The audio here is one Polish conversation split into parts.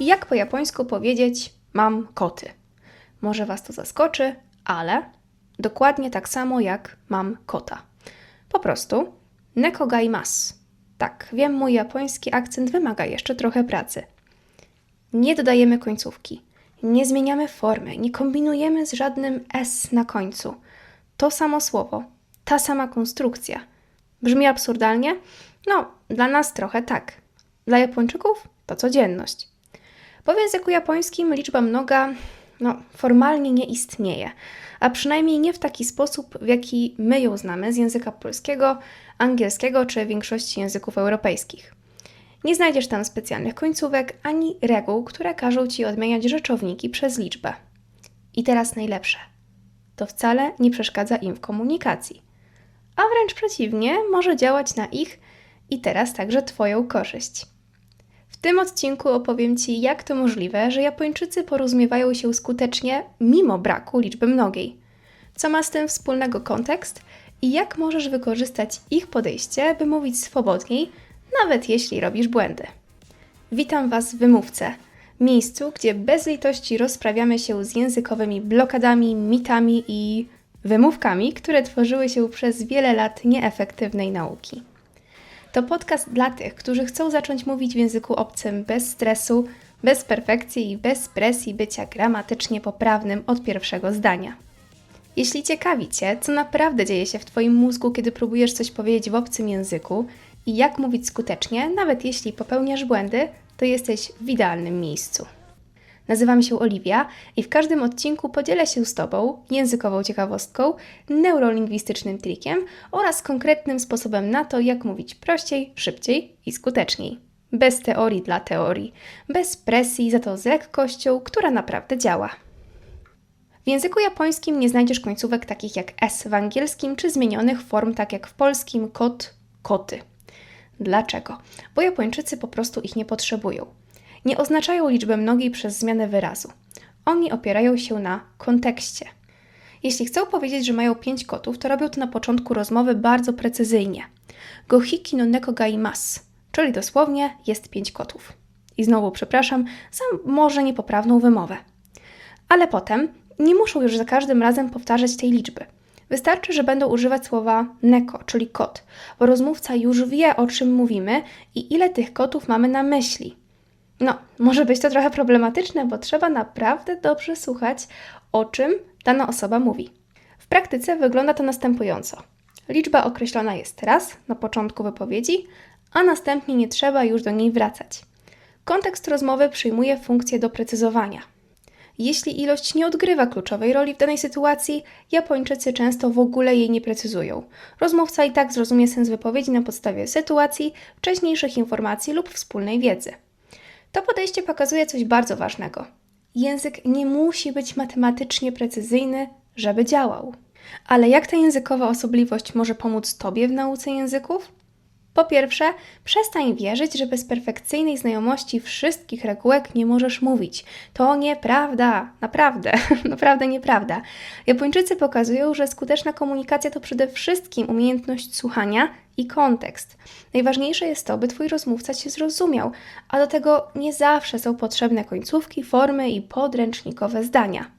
jak po japońsku powiedzieć mam koty. Może Was to zaskoczy, ale dokładnie tak samo jak mam kota. Po prostu neko ga imasu. Tak, wiem, mój japoński akcent wymaga jeszcze trochę pracy. Nie dodajemy końcówki, nie zmieniamy formy, nie kombinujemy z żadnym s na końcu. To samo słowo, ta sama konstrukcja. Brzmi absurdalnie? No, dla nas trochę tak. Dla Japończyków to codzienność. Bo w języku japońskim liczba mnoga no, formalnie nie istnieje, a przynajmniej nie w taki sposób, w jaki my ją znamy z języka polskiego, angielskiego czy większości języków europejskich. Nie znajdziesz tam specjalnych końcówek ani reguł, które każą ci odmieniać rzeczowniki przez liczbę. I teraz najlepsze. To wcale nie przeszkadza im w komunikacji, a wręcz przeciwnie, może działać na ich i teraz także Twoją korzyść. Tym odcinku opowiem Ci, jak to możliwe, że Japończycy porozumiewają się skutecznie mimo braku liczby mnogiej. Co ma z tym wspólnego kontekst i jak możesz wykorzystać ich podejście, by mówić swobodniej, nawet jeśli robisz błędy. Witam Was w Wymówce, miejscu, gdzie bez litości rozprawiamy się z językowymi blokadami, mitami i wymówkami, które tworzyły się przez wiele lat nieefektywnej nauki. To podcast dla tych, którzy chcą zacząć mówić w języku obcym bez stresu, bez perfekcji i bez presji bycia gramatycznie poprawnym od pierwszego zdania. Jeśli ciekawi Cię, co naprawdę dzieje się w Twoim mózgu, kiedy próbujesz coś powiedzieć w obcym języku i jak mówić skutecznie, nawet jeśli popełniasz błędy, to jesteś w idealnym miejscu. Nazywam się Oliwia i w każdym odcinku podzielę się z Tobą językową ciekawostką, neurolingwistycznym trikiem oraz konkretnym sposobem na to, jak mówić prościej, szybciej i skuteczniej. Bez teorii dla teorii, bez presji, za to z lekkością, która naprawdę działa. W języku japońskim nie znajdziesz końcówek takich jak s w angielskim, czy zmienionych form tak jak w polskim kot, koty. Dlaczego? Bo Japończycy po prostu ich nie potrzebują nie oznaczają liczby mnogiej przez zmianę wyrazu. Oni opierają się na kontekście. Jeśli chcą powiedzieć, że mają pięć kotów, to robią to na początku rozmowy bardzo precyzyjnie. Gohiki no neko ga imasu, czyli dosłownie jest pięć kotów. I znowu przepraszam za może niepoprawną wymowę. Ale potem nie muszą już za każdym razem powtarzać tej liczby. Wystarczy, że będą używać słowa neko, czyli kot, bo rozmówca już wie, o czym mówimy i ile tych kotów mamy na myśli. No, może być to trochę problematyczne, bo trzeba naprawdę dobrze słuchać, o czym dana osoba mówi. W praktyce wygląda to następująco. Liczba określona jest raz na początku wypowiedzi, a następnie nie trzeba już do niej wracać. Kontekst rozmowy przyjmuje funkcję doprecyzowania. Jeśli ilość nie odgrywa kluczowej roli w danej sytuacji, Japończycy często w ogóle jej nie precyzują. Rozmówca i tak zrozumie sens wypowiedzi na podstawie sytuacji, wcześniejszych informacji lub wspólnej wiedzy. To podejście pokazuje coś bardzo ważnego. Język nie musi być matematycznie precyzyjny, żeby działał. Ale jak ta językowa osobliwość może pomóc Tobie w nauce języków? Po pierwsze, przestań wierzyć, że bez perfekcyjnej znajomości wszystkich regułek nie możesz mówić. To nieprawda, naprawdę, naprawdę nieprawda. Japończycy pokazują, że skuteczna komunikacja to przede wszystkim umiejętność słuchania i kontekst. Najważniejsze jest to, by Twój rozmówca Cię zrozumiał, a do tego nie zawsze są potrzebne końcówki, formy i podręcznikowe zdania.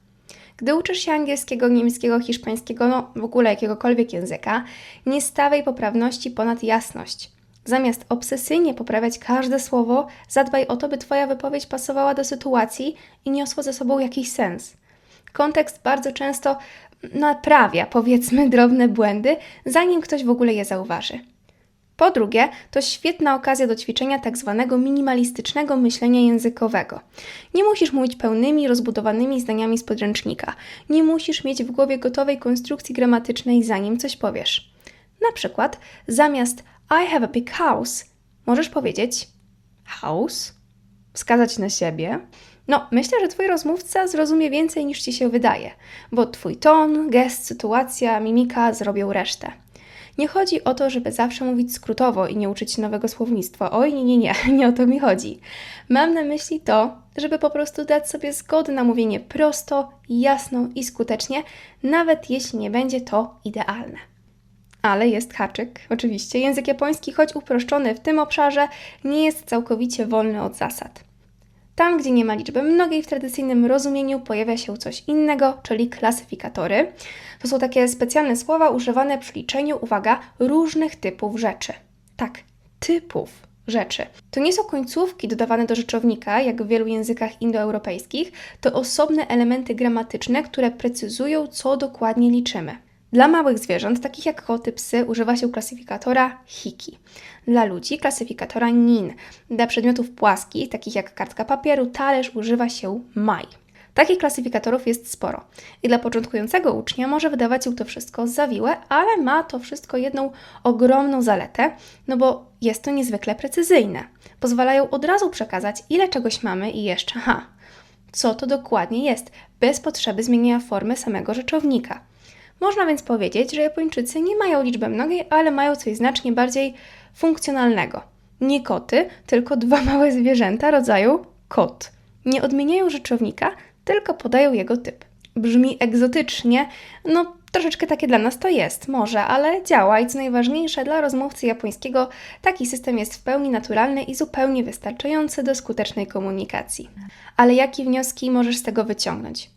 Gdy uczysz się angielskiego, niemieckiego, hiszpańskiego, no w ogóle jakiegokolwiek języka, nie stawiaj poprawności ponad jasność. Zamiast obsesyjnie poprawiać każde słowo, zadbaj o to, by Twoja wypowiedź pasowała do sytuacji i niosła ze sobą jakiś sens. Kontekst bardzo często naprawia, powiedzmy, drobne błędy, zanim ktoś w ogóle je zauważy. Po drugie, to świetna okazja do ćwiczenia tak zwanego minimalistycznego myślenia językowego. Nie musisz mówić pełnymi, rozbudowanymi zdaniami z podręcznika. Nie musisz mieć w głowie gotowej konstrukcji gramatycznej, zanim coś powiesz. Na przykład, zamiast I have a big house, możesz powiedzieć house, wskazać na siebie. No, myślę, że Twój rozmówca zrozumie więcej niż Ci się wydaje, bo Twój ton, gest, sytuacja, mimika zrobią resztę. Nie chodzi o to, żeby zawsze mówić skrótowo i nie uczyć się nowego słownictwa. Oj, nie, nie, nie, nie o to mi chodzi. Mam na myśli to, żeby po prostu dać sobie zgodę na mówienie prosto, jasno i skutecznie, nawet jeśli nie będzie to idealne. Ale jest haczyk, oczywiście. Język japoński, choć uproszczony w tym obszarze, nie jest całkowicie wolny od zasad. Tam, gdzie nie ma liczby mnogiej w tradycyjnym rozumieniu, pojawia się coś innego, czyli klasyfikatory. To są takie specjalne słowa używane przy liczeniu, uwaga, różnych typów rzeczy. Tak, typów rzeczy. To nie są końcówki dodawane do rzeczownika, jak w wielu językach indoeuropejskich, to osobne elementy gramatyczne, które precyzują, co dokładnie liczymy. Dla małych zwierząt, takich jak koty, psy, używa się klasyfikatora hiki. Dla ludzi klasyfikatora nin. Dla przedmiotów płaskich, takich jak kartka papieru, talerz, używa się maj. Takich klasyfikatorów jest sporo. I dla początkującego ucznia może wydawać się to wszystko zawiłe, ale ma to wszystko jedną ogromną zaletę, no bo jest to niezwykle precyzyjne. Pozwalają od razu przekazać, ile czegoś mamy i jeszcze, ha, co to dokładnie jest, bez potrzeby zmienienia formy samego rzeczownika. Można więc powiedzieć, że Japończycy nie mają liczby mnogiej, ale mają coś znacznie bardziej funkcjonalnego. Nie koty, tylko dwa małe zwierzęta rodzaju kot. Nie odmieniają rzeczownika, tylko podają jego typ. Brzmi egzotycznie, no troszeczkę takie dla nas to jest, może, ale działa i co najważniejsze, dla rozmówcy japońskiego taki system jest w pełni naturalny i zupełnie wystarczający do skutecznej komunikacji. Ale jakie wnioski możesz z tego wyciągnąć?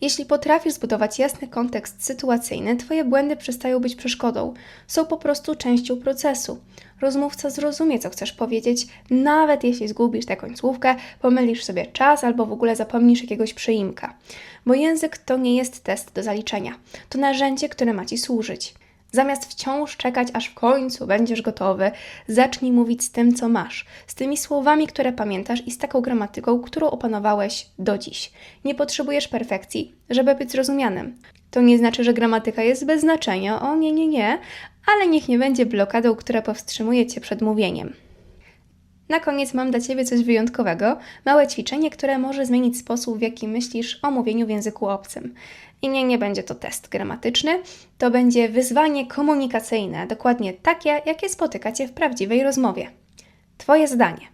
Jeśli potrafisz zbudować jasny kontekst sytuacyjny, Twoje błędy przestają być przeszkodą, są po prostu częścią procesu. Rozmówca zrozumie, co chcesz powiedzieć, nawet jeśli zgubisz tę końcówkę, pomylisz sobie czas albo w ogóle zapomnisz jakiegoś przyimka. Bo język to nie jest test do zaliczenia, to narzędzie, które ma Ci służyć. Zamiast wciąż czekać, aż w końcu będziesz gotowy, zacznij mówić z tym, co masz, z tymi słowami, które pamiętasz i z taką gramatyką, którą opanowałeś do dziś. Nie potrzebujesz perfekcji, żeby być zrozumianym. To nie znaczy, że gramatyka jest bez znaczenia, o nie, nie, nie, ale niech nie będzie blokadą, która powstrzymuje Cię przed mówieniem. Na koniec mam dla Ciebie coś wyjątkowego, małe ćwiczenie, które może zmienić sposób, w jaki myślisz o mówieniu w języku obcym. I nie, nie będzie to test gramatyczny, to będzie wyzwanie komunikacyjne, dokładnie takie, jakie spotykacie w prawdziwej rozmowie. Twoje zdanie.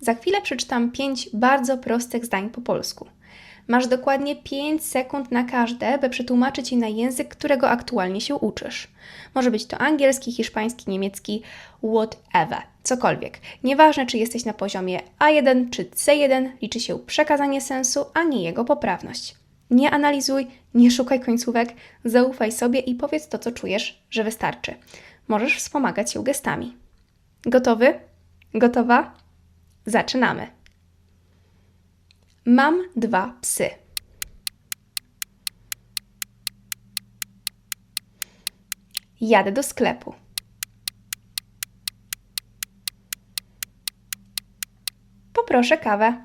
Za chwilę przeczytam pięć bardzo prostych zdań po polsku. Masz dokładnie 5 sekund na każde, by przetłumaczyć je na język, którego aktualnie się uczysz. Może być to angielski, hiszpański, niemiecki, whatever, cokolwiek. Nieważne, czy jesteś na poziomie A1 czy C1, liczy się przekazanie sensu, a nie jego poprawność. Nie analizuj, nie szukaj końcówek, zaufaj sobie i powiedz to, co czujesz, że wystarczy. Możesz wspomagać się gestami. Gotowy? Gotowa? Zaczynamy. Mam dwa psy. Jadę do sklepu. Poproszę kawę.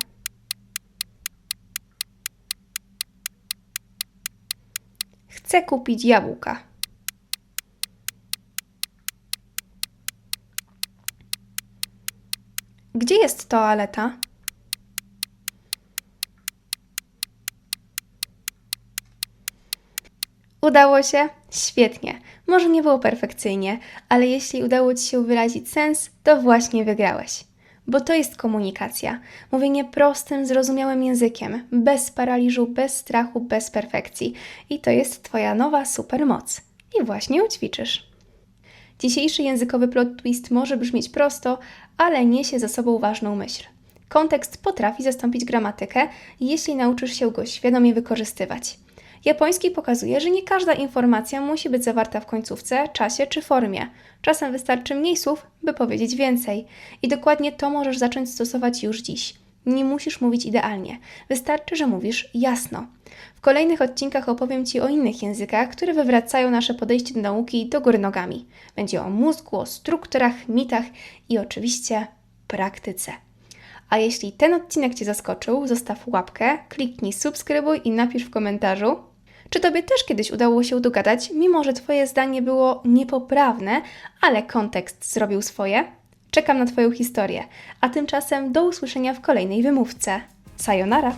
Chcę kupić jabłka. Gdzie jest toaleta? Udało się? Świetnie. Może nie było perfekcyjnie, ale jeśli udało Ci się wyrazić sens, to właśnie wygrałeś. Bo to jest komunikacja. Mówienie prostym, zrozumiałym językiem, bez paraliżu, bez strachu, bez perfekcji. I to jest Twoja nowa supermoc. I właśnie ją ćwiczysz. Dzisiejszy językowy plot twist może brzmieć prosto, ale niesie za sobą ważną myśl. Kontekst potrafi zastąpić gramatykę, jeśli nauczysz się go świadomie wykorzystywać. Japoński pokazuje, że nie każda informacja musi być zawarta w końcówce, czasie czy formie. Czasem wystarczy mniej słów, by powiedzieć więcej. I dokładnie to możesz zacząć stosować już dziś. Nie musisz mówić idealnie, wystarczy, że mówisz jasno. W kolejnych odcinkach opowiem Ci o innych językach, które wywracają nasze podejście do nauki do góry nogami. Będzie o mózgu, o strukturach, mitach i oczywiście praktyce. A jeśli ten odcinek Cię zaskoczył, zostaw łapkę, kliknij subskrybuj i napisz w komentarzu, czy Tobie też kiedyś udało się dogadać, mimo że Twoje zdanie było niepoprawne, ale kontekst zrobił swoje? Czekam na Twoją historię, a tymczasem do usłyszenia w kolejnej wymówce. Sayonara!